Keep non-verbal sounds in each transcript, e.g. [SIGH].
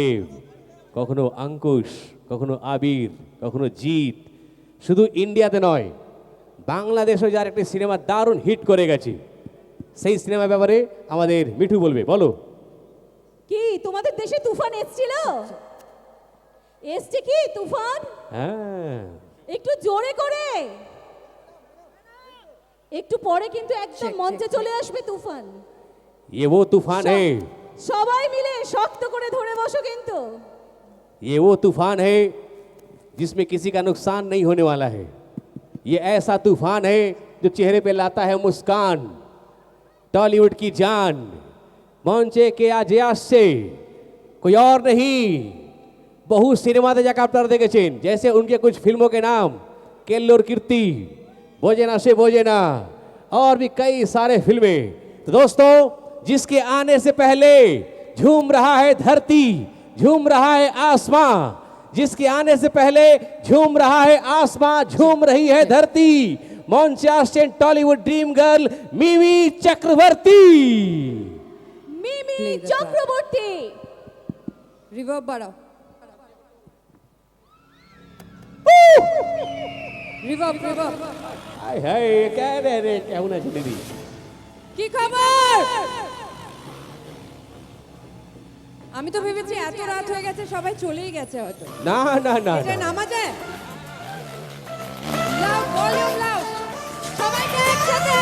দেব কখনো অঙ্কুশ কখনো আবির কখনো জিৎ। শুধু ইন্ডিয়াতে নয় বাংলাদেশও যার একটি সিনেমা দারুণ হিট করে গেছে সেই সিনেমা ব্যাপারে আমাদের মিঠু বলবে বলো। কি তোমাদের দেশে তুফান এসেছিল? এসছে কি তুফান? হ্যাঁ। একটু জোরে করে। একটু পরে কিন্তু একদম মঞ্চে চলে আসবে তুফান। এ ও তুফান। হ্যাঁ সবাই মিলে শক্ত করে ধরে বসো কিন্তু ये वो तूफान है जिसमें किसी का नुकसान नहीं होने वाला है ये ऐसा तूफान है जो चेहरे पे लाता है मुस्कान टॉलीवुड की जान মঞ্চে কে আজে আসছে कोई और नहीं বহু সিনেমাতে যাকে আপনারা দেখেছেন जैसे उनके कुछ फिल्मों के नाम केल्लोर कीर्ति बोझे ना से बोझे ना और भी कई सारे फिल्में तो दोस्तों जिसके आने से पहले झूम रहा है धरती झूम रहा है आसमां जिसके आने से पहले झूम रहा है आसमां झूम रही है धरती मॉन्चास्टेन Tollywood dream girl Mimi Chakraborty Mimi Play the Chakraborty reverb বাড়াও রিভার্ব রিভার্ব हाय हाय क्या रे रे क्या होना चाहिए दीदी কি খবর আমি তো ভেবেছি এত রাত হয়ে গেছে সবাই চলেই গেছে হয়তো। না না না এটা নামা যায় লাউড ভলিউম লাউড সবাইকে একসাথে।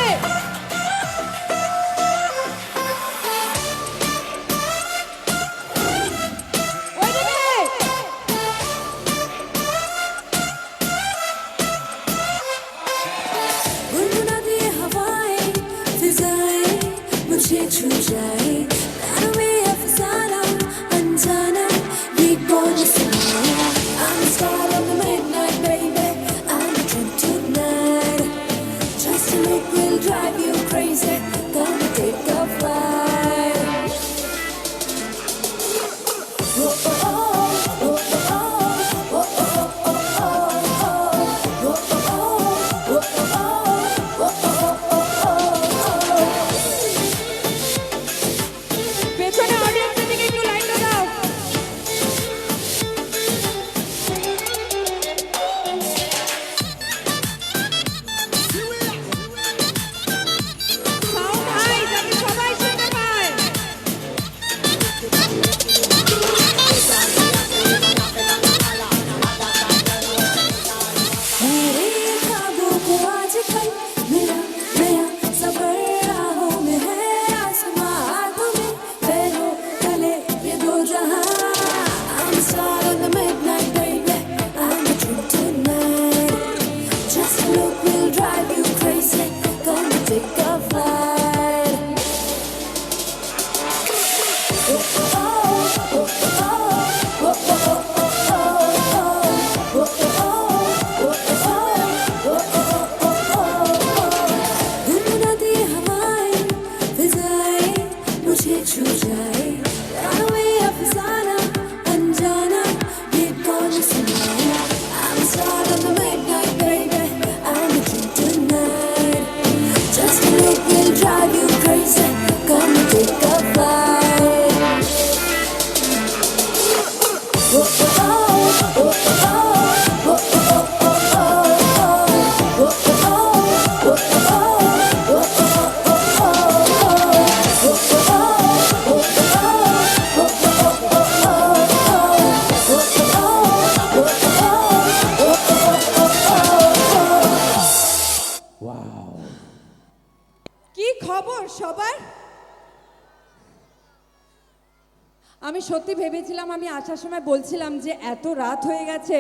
সত্যি ভেবেছিলাম আমি আসার সময় বলছিলাম যে এত রাত হয়ে গেছে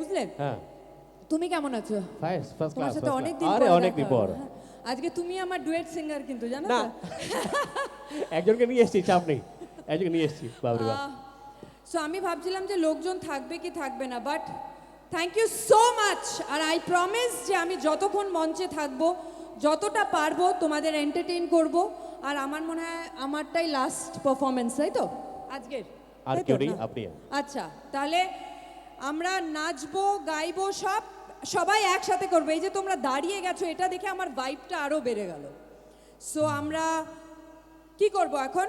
বুঝলেন हाँ তুমি কেমন আছো? তোমার সাথে অনেক দিন আরে অনেক দিন পর। হ্যাঁ। আজকে তুমি আমার ডুয়েট সিঙ্গার কিন্তু জানো না। [LAUGHS] একজনকে নিয়ে এসেছি চাপ নেই। একজনকে নিয়ে এসেছি বাবরে বাপ। সো আমি ভাবছিলাম যে লোকজন থাকবে কি থাকবে না but thank you so much R I promise যে আমি যতক্ষণ মঞ্চে থাকব যতটা পারব তোমাদের এন্টারটেইন করব। আর আমার মনে হয় আমারটাই লাস্ট পারফরমেন্স তাই তো? আজকের আর কেউ নেই, আপনি। আচ্ছা তাহলে আমরা নাচবো গাইবো সব সবাই একসাথে করব। এই যে তোমরা দাঁড়িয়ে গেছো এটা দেখে আমার ভাইবটা আরও বেড়ে গেল। সো আমরা কি করব এখন?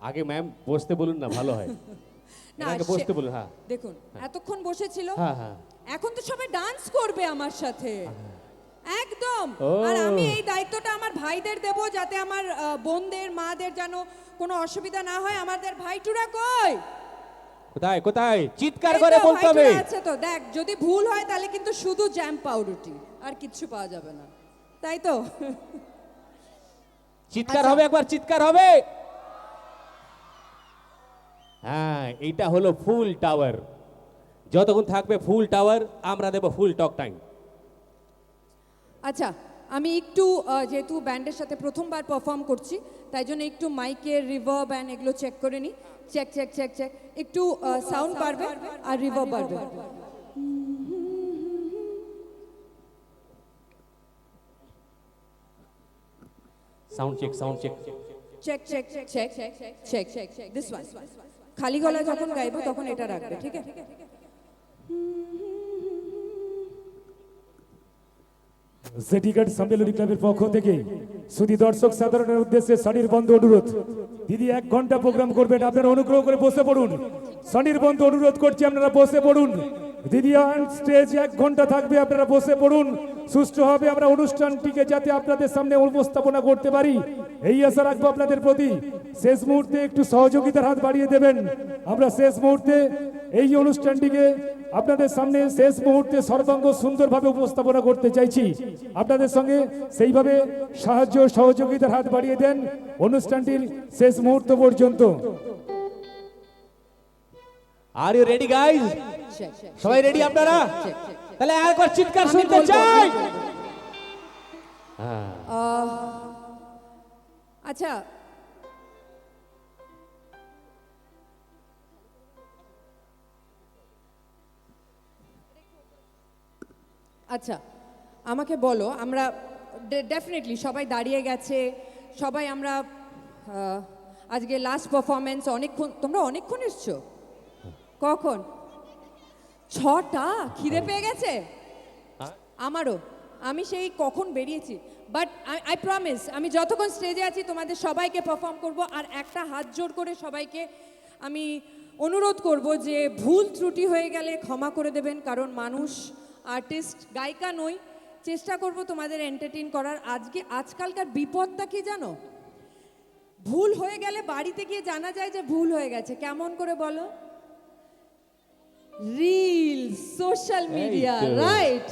আগে ম্যাম বসতে বলুন না ভালো হয়। [LAUGHS] না আগে বসতে বলুন হ্যাঁ। দেখুন এতক্ষণ বসেছিল। হ্যাঁ হ্যাঁ। এখন তো সবাই ডান্স করবে আমার সাথে। একদম। আর আমি এই দায়িত্বটা আমার ভাইদের দেব যাতে আমার বোনদের মাদের যেন কোনো অসুবিধা না হয়। আমাদের ভাইটুরা কই? কোথায় কোথায়? চিৎকার করে বলতে হবে। আছে তো। দেখ যদি ভুল হয় তাহলে কিন্তু শুধু জ্যাম পাউরুটি আর কিচ্ছু পাওয়া যাবে না। তাই তো? [LAUGHS] চিৎকার আচ্ছা। হবে একবার চিৎকার হবে। হ্যাঁ এইটা হলো ফুল টাওয়ার। যতক্ষণ থাকবে ফুল টাওয়ার আমরা দেব ফুল টক টাইম। আচ্ছা আমি একটু যেহেতু ব্যান্ডের সাথে প্রথমবার পারফর্ম করছি তাই জন্য একটু মাইকের রিভার ব্যান্ড এগুলো চেক করে নিই চেক চেক চেক চেক একটু সাউন্ড বাড়বে আর রিভার্ব বাড়বে sound check sound check check check check check check check check this one খালি গলায় যখন গাইবো তখন এটা রাখবে ঠিক আছে জেডিঘাট সম্মেলনী ক্লাবের পক্ষ থেকে শুধু দর্শক সাধারণের উদ্দেশ্যে শনির বন্ধু অনুরোধ। দিদি, এক ঘণ্টা প্রোগ্রাম করবেন, আপনারা অনুগ্রহ করে বসে পড়ুন। শনির বন্ধু অনুরোধ করছি, আপনারা বসে পড়ুন। দিদি অন স্টেজ এক ঘণ্টা থাকবে, আপনারা বসে পড়ুন। সুষ্ঠু হবে, আমরা অনুষ্ঠানটিকে যাতে আপনাদের সামনে উপস্থাপনা করতে পারি। এই আশা রাখব আপনাদের প্রতি। শেষ মুহূর্তে একটু সহযোগিতার হাত বাড়িয়ে দেবেন। আমরা শেষ মুহূর্তে এই অনুষ্ঠানটিকে আপনাদের সামনে শেষ মুহূর্তে সর্বাঙ্গ সুন্দরভাবে উপস্থাপনা করতে চাইছি। আপনাদের সঙ্গে সেইভাবে সাহায্য সহযোগিতার হাত বাড়িয়ে দেন অনুষ্ঠানটির শেষ মুহূর্ত পর্যন্ত। আর ইউ রেডি গাইজ সবাই রেডি আপনারা? তাহলে একবার চিৎকার শুনতে চাই। আচ্ছা আচ্ছা আমাকে বলো আমরা ডেফিনেটলি সবাই দাঁড়িয়ে গেছে সবাই আমরা আজকে লাস্ট পারফরমেন্স অনেকক্ষণ তোমরা অনেকক্ষণ এসছো? কখন? ছটা? খিদে পেয়ে গেছে? আমারও। আমি সেই কখন বেরিয়েছি। বাট আই প্রমিস আমি যতক্ষণ স্টেজে আছি তোমাদের সবাইকে পারফর্ম করব আর একটা হাত জোর করে সবাইকে আমি অনুরোধ করব যে ভুল ত্রুটি হয়ে গেলে ক্ষমা করে দেবেন কারণ মানুষ আর্টিস্ট গায়িকা নই চেষ্টা করব তোমাদের এন্টারটেইন করার। আজকে আজকালকার বিপদটা কি জানো? ভুল হয়ে গেলে বাড়িতে গিয়ে জানা যায় যে ভুল হয়ে গেছে। কেমন করে বলো? রিল সোশ্যাল মিডিয়া রাইট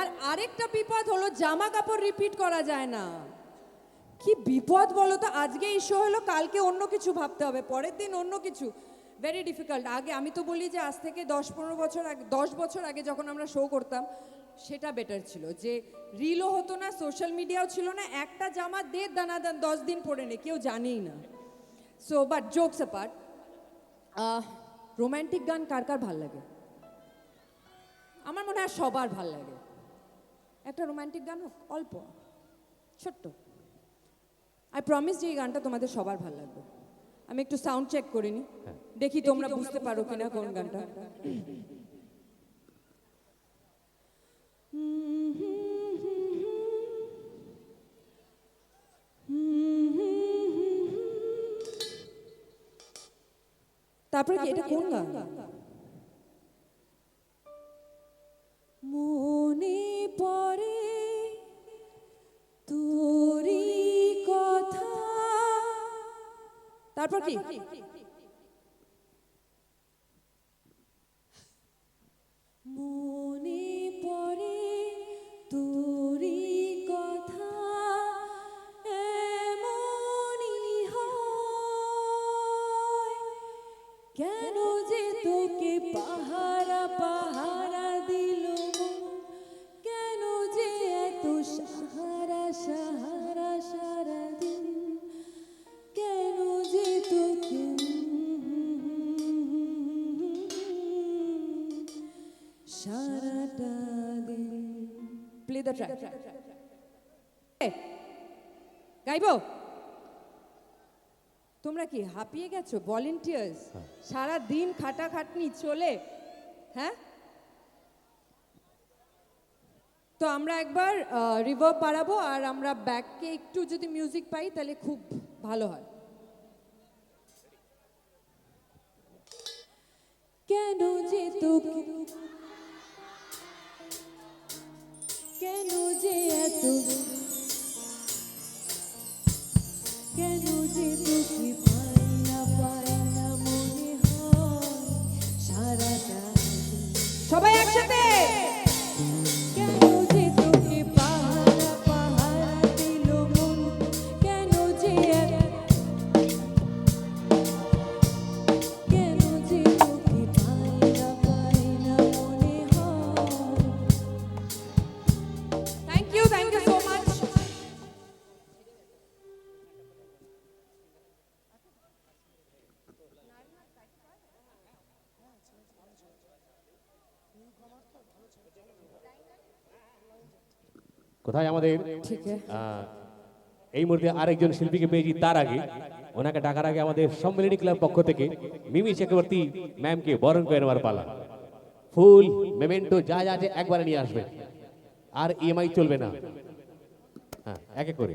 আর আরেকটা বিপদ হলো জামা কাপড় রিপিট করা যায় না। কি বিপদ বলো তো? আজকে এই শো হলো কালকে অন্য কিছু ভাবতে হবে পরের দিন অন্য কিছু। ভেরি ডিফিকাল্ট আগে আমি তো বলি যে আজ থেকে দশ পনেরো বছর আগে, দশ বছর আগে যখন আমরা শো করতাম, সেটা বেটার ছিল। যে রিলও হতো না সোশ্যাল মিডিয়াও ছিল না, একটা জামা দেড় দানা দান, দশ দিন পরে নে, কেউ জানেই না। So but jokes apart romantic গান কার কার ভালো লাগে? আমার মনে হয় সবার ভালো লাগে। একটা রোম্যান্টিক গান হোক, অল্প, ছোট্ট। আই প্রমিস যে এই গানটা তোমাদের সবার ভালো লাগবে। আমি একটু সাউন্ড চেক করে নিই। দেখি তোমরা বুঝতে পারো কিনা কোন গানটা। তারপরে কি এটা কোন গান? মনে পড়ে তোরি কথা। তারপর কি? Play the track. গাইব? তোমরা কি হাঁপিয়ে গেছো? ভলেন্টিয়ার্স সারা দিন খাটাখাটনি চলে হ্যাঁ? তো আমরা একবার রিভার বাড়াবো আর আমরা ব্যাককে একটু যদি মিউজিক পাই তাহলে খুব ভালো হয়। কেন যে তোকে কেন যে এত? কেন যে তোকে পাই না পাই না? কোথায় আমাদের? এই মুহূর্তে আরেকজন শিল্পীকে পেয়েছি তার আগে। ওনাকে ডাকার আগে আমাদের সম্মেলনী ক্লাব পক্ষ থেকে মিমি চক্রবর্তী ম্যামকে বরণ করে নেওয়ার পালা। ফুল মেমেন্টো যা যা আছে একবারে নিয়ে আসবে। আর ইএমআই চলবে না। হ্যাঁ এক এক করে।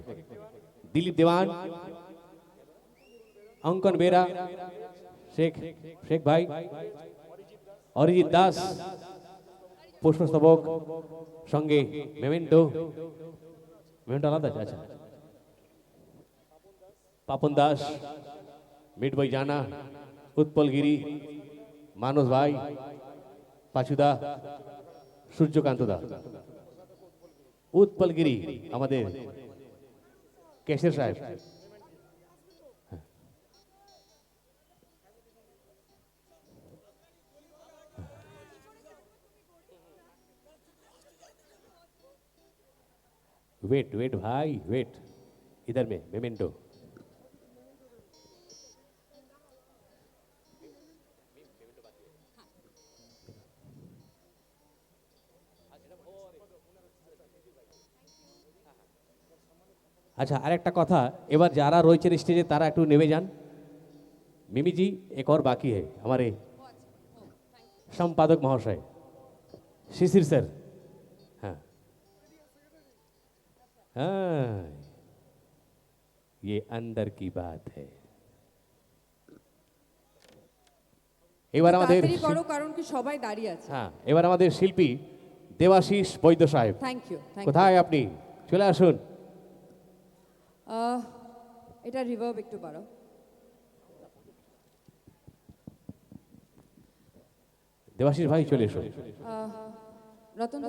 দিলীপ দেওয়ান অঙ্কন বেরা শেখ শেখ ভাই অরিজিৎ দাস পুষ্পস্তবক সঙ্গে মেমেন্টো মেমেন্টো আলাদা আছে আচ্ছা। পাপন দাস মিট বই জানা, উৎপল গিরি, মানস ভাই, পাচুদা, সূর্যকান্ত দা। উৎপল গিরি, আমাদের কেশের সাহেব। वेट वेट भाई वेट इधर में मेमेंटो আচ্ছা আরেকটা কথা এবার যারা রয়েছেন স্টেজে তারা একটু নেমে যান मिमी जी एक और बाकी है हमारे संपादक महाशय शिशिर सर हाँ ये अंदर की बात है এবার আমাদের তাড়াতাড়ি করো কারণ কি সবাই দাঁড়িয়ে আছে হ্যাঁ এবার আমাদের শিল্পী দেবাশিস বৈদ্য সাহেব থ্যাংক ইউ থ্যাংক ইউ কোথায় আপনি চলে আসুন এটা রিভার্ব একটু বাড়াও দেবাশিস ভাই চলে এসো আহ, রতন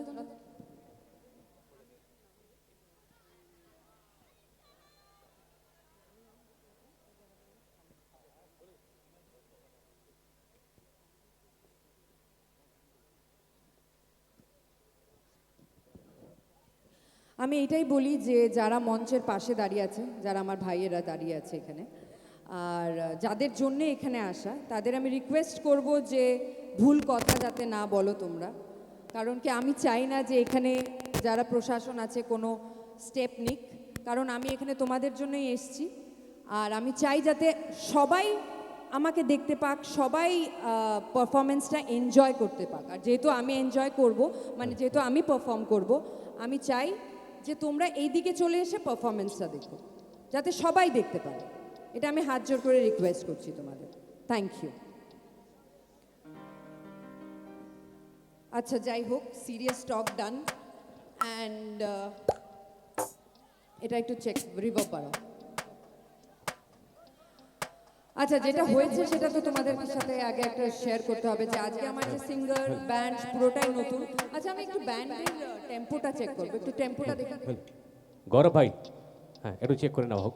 আমি এটাই বলি যে যারা মঞ্চের পাশে দাঁড়িয়ে আছে, যারা আমার ভাইয়েরা দাঁড়িয়ে আছে এখানে, আর যাদের জন্য এখানে আসা, তাদের আমি রিকোয়েস্ট করব যে ভুল কথা যাতে না বলো তোমরা। কারণ কি আমি চাই না যে এখানে যারা প্রশাসন আছে কোনো স্টেপ নিক। কারণ আমি এখানে তোমাদের জন্যই এসছি। আর আমি চাই যাতে সবাই আমাকে দেখতে পাক, সবাই পারফরমেন্সটা এনজয় করতে পাক। আর যেহেতু আমি এনজয় করব মানে যেহেতু আমি পারফর্ম করব, আমি চাই যে তোমরা এই দিকে চলে এসে পারফরমেন্সটা দেখো, যাতে সবাই দেখতে পারে। এটা আমি হাত জোর করে রিকোয়েস্ট করছি তোমাদের। থ্যাংক ইউ আচ্ছা যাই হোক সিরিয়াস টক ডান অ্যান্ড এটা একটু চেক রিভার বাড়াও। আচ্ছা যেটা হয়েছে সেটা তো তোমাদের সাথে আগে একটা শেয়ার করতে হবে যে আজকে আমার যে সিঙ্গার ব্যান্ড পুরোটাই নতুন। আচ্ছা আমি একটু ব্যান্ডের টেম্পোটা চেক করব একটু টেম্পোটা দেখে। গৌরব ভাই হ্যাঁ একটু চেক করে নাও হোক।